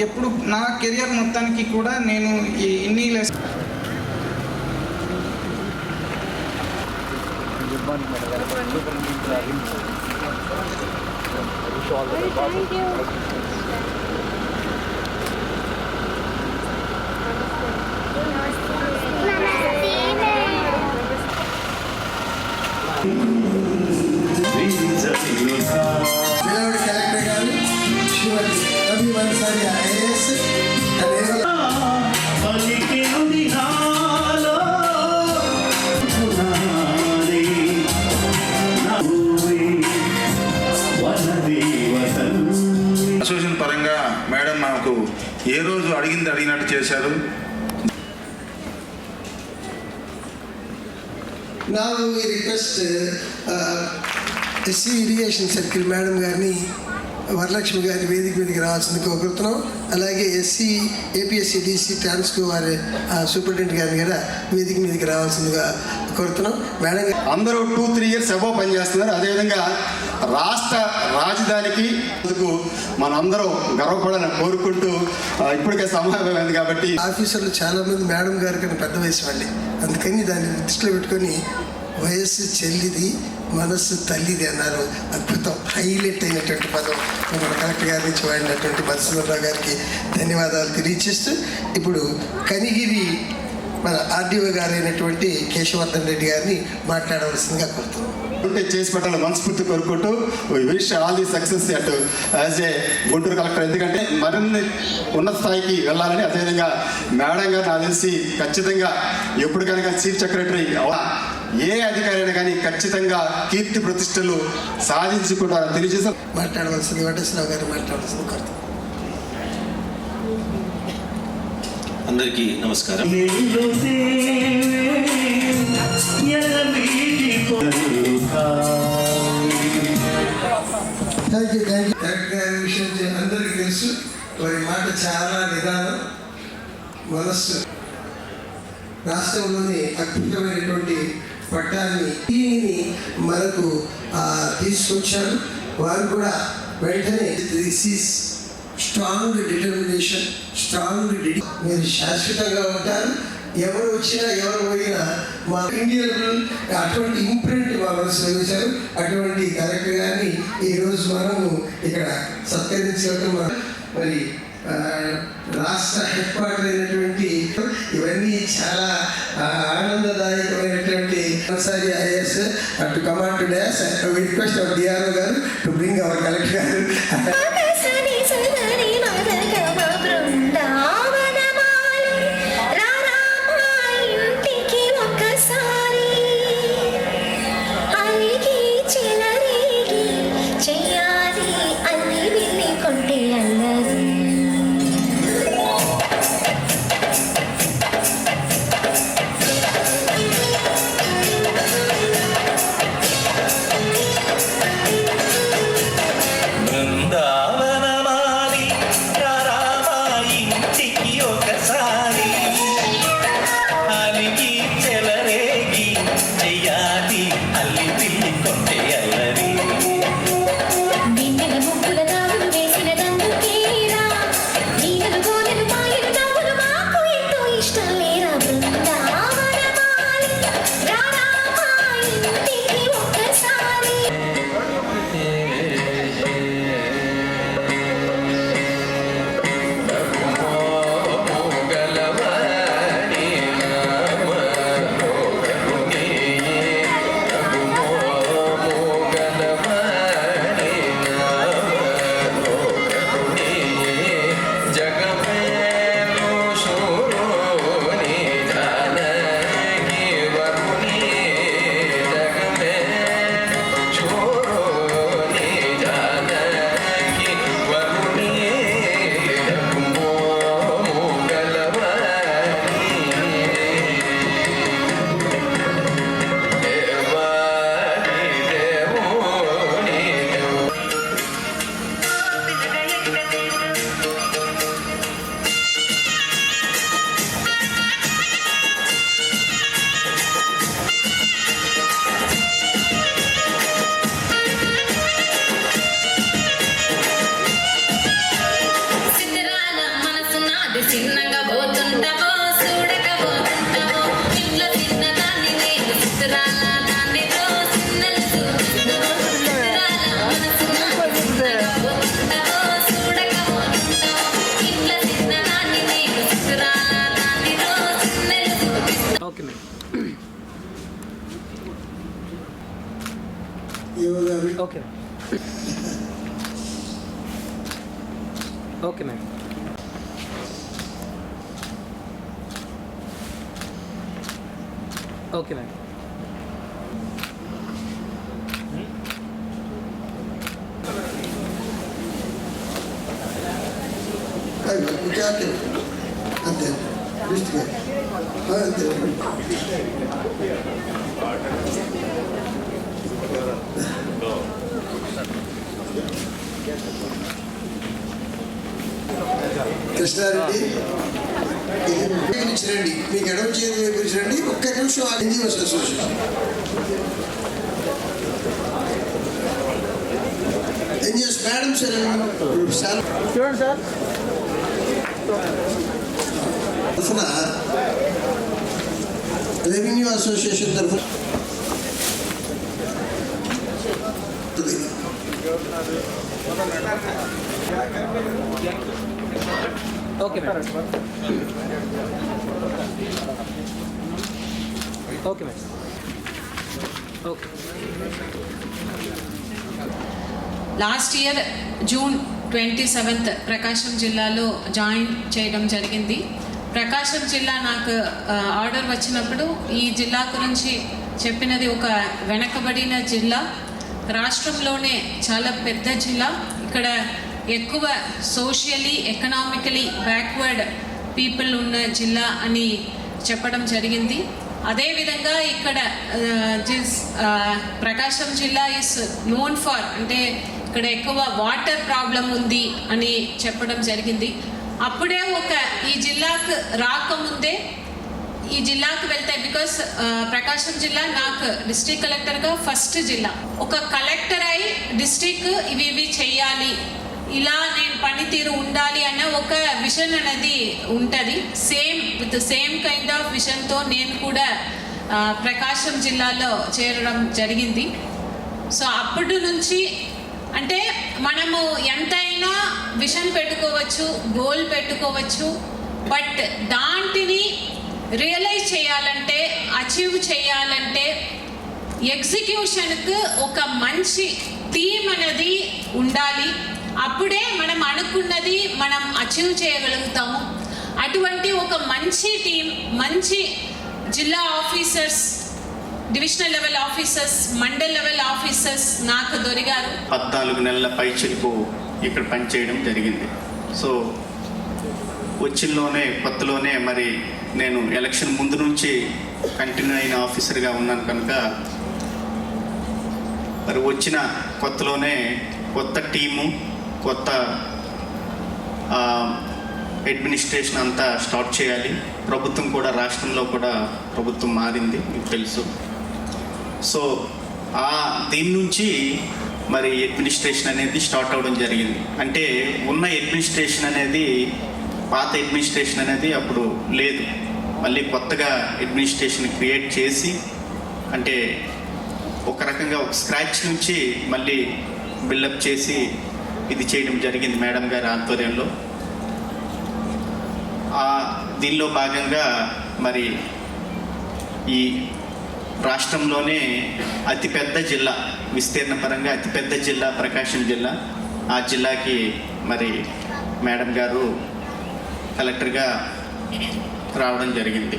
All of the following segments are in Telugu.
ఎప్పుడు నా కెరియర్ మొత్తానికి కూడా నేను ఈ ఇన్ని లెస్ Thank you. ఏ రోజు అడిగింది అడిగినట్టు చేశారు? Now we request uh, SE irrigation circle madam గారిని వరలక్ష్మి గారి వేదిక మీదకి రావాల్సింది కోరుతున్నాం అలాగే ఎస్సీ ఏపీఎస్సీ డిసి ట్రాన్స్కో వారి సూపరింటెండెంట్ గారిని కూడా వేదిక మీదకి రావాల్సిందిగా కోరుతున్నాం. మేడం అందరూ టూ త్రీ ఇయర్స్ అబౌవ్ పనిచేస్తున్నారు. అదేవిధంగా రాష్ట్ర రాజధానికి మనందరం గర్వపడాలని కోరుకుంటూ ఆ, ఇప్పటికే సమావేశమైంది కాబట్టి ఆఫీసర్లు చాలా మంది మేడం గారి కన్నా పెద్ద వయసు వాళ్ళే అందుకని దాన్ని దృష్టిలో పెట్టుకొని వయస్సు చెల్లిది మనస్సు తల్లిది అన్నారు. అద్భుతం. హైలైట్ అయినటువంటి పదం. మన కలెక్టర్ గారి నుంచి వాడినటువంటి మధుసూదరరావు గారికి ధన్యవాదాలు తెలియచేస్తూ ఇప్పుడు కనిగిరి మన ఆర్డీఓ గారైనటువంటి కేశవర్ధన్ రెడ్డి గారిని మాట్లాడవలసిందిగా కోరుతున్నాం. ఉంటే చేసి పెట్టాలని మనస్ఫూర్తి కోరుకుంటూ wish all the success at as a Guntur collector. ఎందుకంటే మరిన్ని ఉన్నత స్థాయికి వెళ్ళాలని అదేవిధంగా మేడం గారు నాకు తెలిసి ఖచ్చితంగా ఎప్పుడు కనుక చీఫ్ సెక్రటరీ ఏ అధికారి అయినా కానీ ఖచ్చితంగా కీర్తి ప్రతిష్టలు సాధించుకుంటారని తెలియజేసి మాట్లాడవలసింది వెంకటేశ్వరరావు గారు మాట్లాడవలసింది కోరుతున్నాం అందరికీ నమస్కారం. Thank you thank you correct గారి విషయం అందరికీ తెలుసు వారి మాట చాలా నిదానం మనస్సు. రాష్ట్రంలోని అద్భుతమైనటువంటి పట్టాన్ని దీనిని మనకు తీసుకొచ్చారు. వారు కూడా వెంటనే this is strong determination strong DD మీరు శాశ్వతంగా ఉంటారు. ఎవరు వచ్చినా ఎవరు పోయినా మా ఇండియన్ అటువంటి ఇంప్రింట్ మా మనసులో వేశారు అటువంటి కలెక్టర్ గారిని ఈరోజు మనము ఇక్కడ సత్కరించడం మరి రాష్ట్ర హెడ్ క్వార్టర్ అయినటువంటి ఇవన్నీ చాలా ఆనందదాయకమైనటువంటి ఒకసారి ఐఎస్ అటు command to dash request of DRO గారు టు బ్రింగ్ అవర్ కలెక్టర్ గారు ఓకే మేడం ఇంకా అంతే అంతే లిస్ట్ గారు ఆ, అంతే కృష్ణారెడ్డి నుంచి రండి మీకు ఎడవ చేతి వైపు నుంచి రండి ఒక్క నిమిషం ఆ NGOs association NGOs madam sir sir. చూడండి సార్. తరఫున రెవెన్యూ అసోసియేషన్ తరఫున okay madam. Okay madam. Okay. Last year June twenty seventh Prakasam జిల్లాలో జాయిన్ చేయడం జరిగింది. ప్రకాశం జిల్లా నాకు ఆర్డర్ వచ్చినప్పుడు ఈ జిల్లా గురించి చెప్పినది ఒక వెనకబడిన జిల్లా. రాష్ట్రంలోనే చాలా పెద్ద జిల్లా. ఇక్కడ ఎక్కువ సోషియలీ ఎకనామికలీ బ్యాక్వర్డ్ పీపుల్ ఉన్న జిల్లా అని చెప్పడం జరిగింది. అదేవిధంగా ఇక్కడ ప్రకాశం జిల్లా ఇస్ నోన్ ఫర్ అంటే ఇక్కడ ఎక్కువ వాటర్ ప్రాబ్లం ఉంది అని చెప్పడం జరిగింది. అప్పుడే ఒక ఈ జిల్లాకు రాకముందే ఈ జిల్లాకు వెళ్తే బికాస్ ప్రకాశం జిల్లా నాకు డిస్ట్రిక్ట్ కలెక్టర్గా ఫస్ట్ జిల్లా. ఒక కలెక్టర్ అయి డిస్ట్రిక్ట్ ఇవి ఇవి చెయ్యాలి ఇలా నేను పనితీరు ఉండాలి అన్న ఒక విషన్ అనేది ఉంటుంది. Same with same kind of విషన్తో నేను కూడా ప్రకాశం జిల్లాలో చేరడం జరిగింది. సో అప్పటి నుంచి అంటే మనము ఎంతైనా విషన్ పెట్టుకోవచ్చు గోల్ పెట్టుకోవచ్చు బట్ దాంటిని రియలైజ్ చేయాలంటే అచీవ్ చేయాలంటే ఎగ్జిక్యూషన్కు ఒక మంచి థీమ్ అనేది ఉండాలి. అప్పుడే మనం అనుకున్నది మనం అచీవ్ చేయగలుగుతాము. అటువంటి ఒక మంచి టీం మంచి జిల్లా officers divisional level officers mandal level officers నాకు దొరికారు. పద్నాలుగు నెలల పైచిలకు ఇక్కడ పనిచేయడం జరిగింది. సో వచ్చినలోనే కొత్తలోనే మరి నేను ఎలక్షన్ ముందు నుంచి కంటిన్యూ అయిన ఆఫీసర్గా ఉన్నాను కనుక మరి వచ్చిన కొత్తలోనే కొత్త టీము కొత్త అడ్మినిస్ట్రేషన్ అంతా స్టార్ట్ చేయాలి. ప్రభుత్వం కూడా రాష్ట్రంలో కూడా ప్రభుత్వం మారింది మీకు తెలుసు. సో ఆ దీని నుంచి మరి అడ్మినిస్ట్రేషన్ అనేది స్టార్ట్ అవ్వడం జరిగింది. అంటే ఉన్న అడ్మినిస్ట్రేషన్ అనేది పాత అడ్మినిస్ట్రేషన్ అనేది అప్పుడు లేదు. మళ్ళీ కొత్తగా అడ్మినిస్ట్రేషన్ క్రియేట్ చేసి అంటే ఒక రకంగా ఒక స్క్రాచ్ నుంచి మళ్ళీ బిల్డప్ చేసి ఇది చేయడం జరిగింది మేడం గారి ఆధ్వర్యంలో. ఆ దీనిలో భాగంగా మరి ఈ రాష్ట్రంలోనే అతిపెద్ద జిల్లా విస్తీర్ణ పరంగా అతిపెద్ద జిల్లా ప్రకాశం జిల్లా. ఆ జిల్లాకి మరి మేడం గారు కలెక్టర్గా రావడం జరిగింది.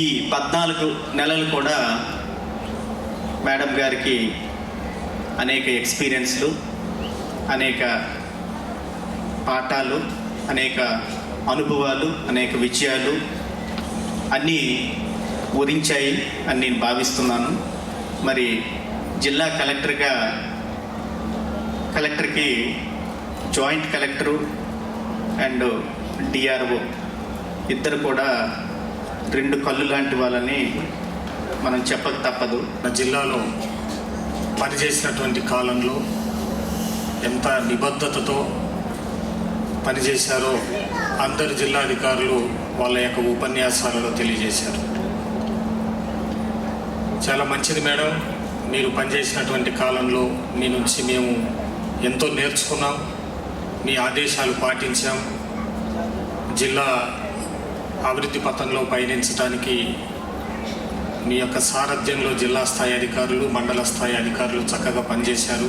ఈ పద్నాలుగు నెలలు కూడా మేడం గారికి అనేక ఎక్స్పీరియన్స్లు అనేక పాఠాలు అనేక అనుభవాలు అనేక విజయాలు అన్నీ ఊరించాయి అని నేను భావిస్తున్నాను. మరి జిల్లా కలెక్టర్గా కలెక్టర్కి జాయింట్ కలెక్టరు అండ్ డిఆర్ఓ ఇద్దరు కూడా రెండు కళ్ళు లాంటి వాళ్ళని మనం చెప్పక తప్పదు. నా జిల్లాలో పనిచేసినటువంటి కాలంలో ఎంత నిబద్ధతతో పనిచేశారో అందరు జిల్లాధికారులు వాళ్ళ యొక్క ఉపన్యాసాలలో తెలియజేశారు. చాలా మంచిది మేడం మీరు పనిచేసినటువంటి కాలంలో మీ నుంచి మేము ఎంతో నేర్చుకున్నాం మీ ఆదేశాలు పాటించాం జిల్లా అభివృద్ధి పథంలో పయనించడానికి మీ యొక్క సారథ్యంలో జిల్లా స్థాయి అధికారులు మండల స్థాయి అధికారులు చక్కగా పనిచేశారు.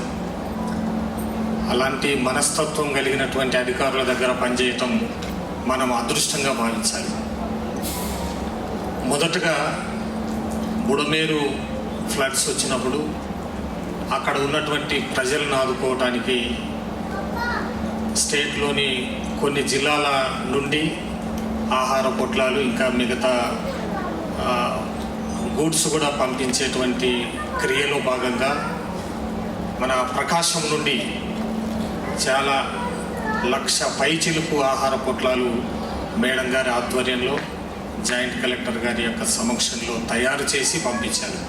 అలాంటి మనస్తత్వం కలిగినటువంటి అధికారుల దగ్గర పనిచేయటం మనం అదృష్టంగా భావించాలి. మొదటగా బుడమేరు ఫ్లడ్స్ వచ్చినప్పుడు అక్కడ ఉన్నటువంటి ప్రజలను ఆదుకోవటానికి స్టేట్లోని కొన్ని జిల్లాల నుండి ఆహార పొట్లాలు ఇంకా మిగతా గూడ్స్ కూడా పంపించేటువంటి క్రియలో భాగంగా మన ప్రకాశం నుండి చాలా లక్ష పైచిలుపు ఆహార పొట్లాలు మేడం గారి ఆధ్వర్యంలో జాయింట్ కలెక్టర్ గారి యొక్క సమక్షంలో తయారు చేసి పంపించారు.